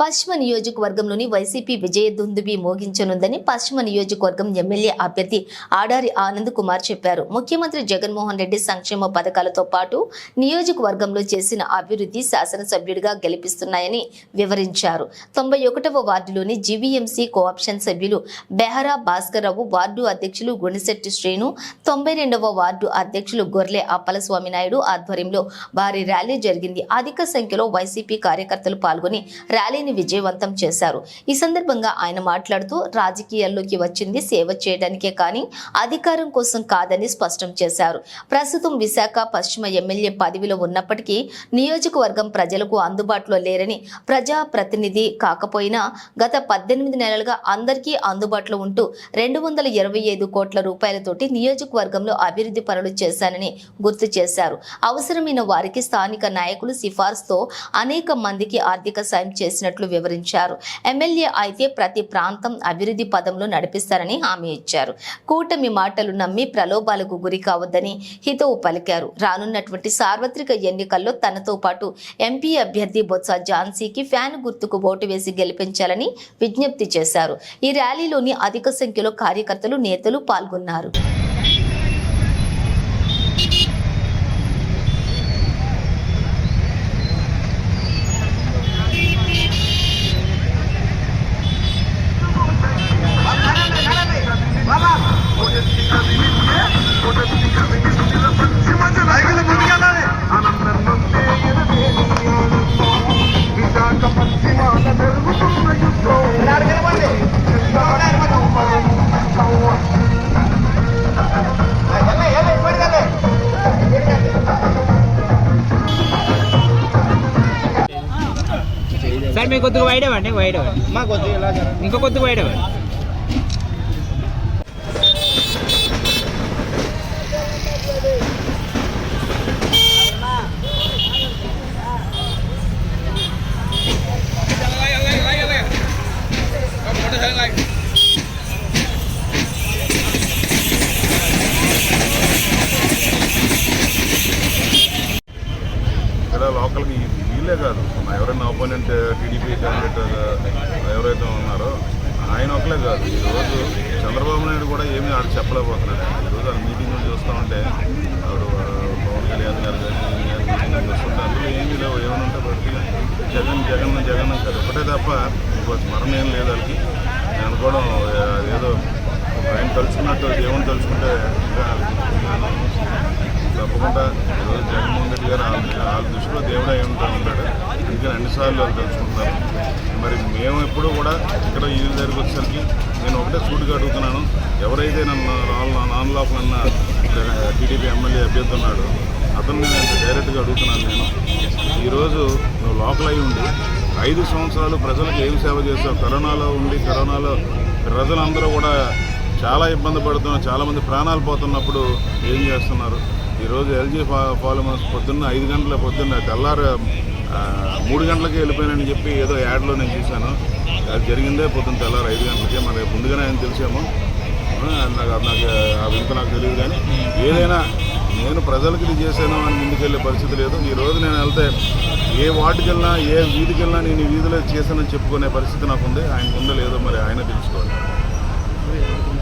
పశ్చిమ నియోజకవర్గంలోని వైసీపీ విజయ దుందుబి మోగించనుందని పశ్చిమ నియోజకవర్గం ఎమ్మెల్యే అభ్యర్థి ఆడారి ఆనంద్ కుమార్ చెప్పారు. ముఖ్యమంత్రి జగన్మోహన్ రెడ్డి సంక్షేమ పథకాలతో పాటు నియోజకవర్గంలో చేసిన అభివృద్ధి శాసనసభ్యుడిగా గెలిపిస్తున్నాయని వివరించారు. తొంభై ఒకటవ వార్డులోని జీవీఎంసీ కోఆప్షన్ సభ్యులు బెహరా భాస్కర్రావు వార్డు అధ్యక్షులు గుణశెట్టి శ్రీను తొంభై రెండవ వార్డు అధ్యక్షులు గొర్లె అప్పలస్వామి నాయుడు ఆధ్వర్యంలో భారీ ర్యాలీ జరిగింది. అధిక సంఖ్యలో వైసీపీ కార్యకర్తలు పాల్గొని ర్యాలీ ర్యాలీని విజయవంతం చేశారు. ఈ సందర్భంగా ఆయన మాట్లాడుతూ రాజకీయాల్లోకి వచ్చింది సేవ చేయడానికే కానీ అధికారం కోసం కాదని స్పష్టం చేశారు. ప్రస్తుతం విశాఖ పశ్చిమ ఎమ్మెల్యే పదవిలో ఉన్నప్పటికీ నియోజకవర్గం ప్రజలకు అందుబాటులో లేరని ప్రజా ప్రతినిధి కాకపోయినా గత పద్దెనిమిది నెలలుగా అందరికీ అందుబాటులో ఉంటూ రెండు వందల ఇరవై ఐదు కోట్ల రూపాయలతోటి నియోజకవర్గంలో అభివృద్ధి పనులు చేశానని గుర్తు చేశారు. అవసరమైన వారికి స్థానిక నాయకులు సిఫార్సుతో అనేక మందికి ఆర్థిక సాయం చేసినట్లు వివరించారు. ఎమ్మెల్యే అయితే ప్రతి ప్రాంతం అభివృద్ధి పదంలో నడిపిస్తారని హామీ ఇచ్చారు. కూటమి మాటలు నమ్మి ప్రలోభాలకు గురి కావద్దని హితవు పలికారు. రానున్నటువంటి సార్వత్రిక ఎన్నికల్లో తనతో పాటు ఎంపీ అభ్యర్థి బొత్స ఝాన్సీకి ఫ్యాన్ గుర్తుకు ఓటు వేసి గెలిపించాలని విజ్ఞప్తి చేశారు. ఈ ర్యాలీలోని అధిక సంఖ్యలో కార్యకర్తలు నేతలు పాల్గొన్నారు. సార్ మీకు కొద్దిగా వైడ్ అవ్వండి వైడ్ అవ్వండి మా కొద్దిగా ఇలా జరగండి. ఇంకో కొద్దిగా వైడ్ అవ్వండి ఇక్కడ ఎవరైనా టీడీపీ క్యాండిడేట్ ఎవరైతే ఉన్నారో ఆయన ఒకలే కాదు. ఈరోజు చంద్రబాబు నాయుడు కూడా ఏమీ ఆడ చెప్పలేకపోతున్నాడు. ఈరోజు ఆ మీటింగ్ చూస్తూ ఉంటే ఆవిడ పవన్ కళ్యాణ్ గారు కానీ మీటింగ్ చూస్తుంటే అందులో ఏమీ లేవు. ఏమైనా ఉంటే బట్టి జగన్ జగన్ జగన్ కాదు ఒకటే తప్ప ఇంకో స్మరణ ఏం లేదు వాళ్ళకి. నేను అనుకోవడం ఏదో ఆయన తలుచుకున్నట్టు దేవుని తలుచుకుంటే ఇంకా తప్పకుండా ఈరోజు జగన్మోహన్ రెడ్డి గారు వాళ్ళ దృష్టిలో దేవుడు అయి ఉంటా ఉంటాడు ఇంకా అన్నిసార్లు వాళ్ళు తెలుసుకుంటారు మరి మేము ఎప్పుడు కూడా ఇక్కడ ఈ దగ్గరికి వచ్చేసరికి నేను ఒకటే సూటిగా అడుగుతున్నాను. ఎవరైతే నన్ను నాన్న నాన్న లోపల అన్న టీడీపీ ఎమ్మెల్యే అభ్యర్థి ఉన్నాడు అతన్ని నేను డైరెక్ట్గా అడుగుతున్నాను నేను. ఈరోజు నువ్వు లోకల్ అయి ఉండి ఐదు సంవత్సరాలు ప్రజలకు ఏం సేవ చేస్తావు కరోనాలో ఉండి కరోనాలో ప్రజలందరూ కూడా చాలా ఇబ్బంది పడుతున్నారు. చాలామంది ప్రాణాలు పోతున్నప్పుడు ఏం చేస్తున్నారు? ఈరోజు ఎల్జీ ఫా ఫాలోమర్స్ పొద్దున్న ఐదు గంటల పొద్దున్న తెల్లారు మూడు గంటలకే వెళ్ళిపోయానని చెప్పి ఏదో యాడ్లో నేను చూశాను. అది జరిగిందే పొద్దున్న తెల్లారు ఐదు గంటలకే మరి ముందుగానే ఆయన తెలిసాము. నాకు నాకు ఆ వింత నాకు తెలియదు కానీ ఏదైనా నేను ప్రజలకు ఇది చేశాను అని ముందుకెళ్ళే పరిస్థితి లేదు. ఈ రోజు నేను వెళ్తే ఏ వార్డుకి వెళ్ళినా ఏ వీధికి వెళ్ళినా నేను ఈ వీధిలో చేశానని చెప్పుకునే పరిస్థితి నాకు ఉంది. ఆయనకు ఉందో లేదో మరి ఆయన తెలుసుకోవాలి.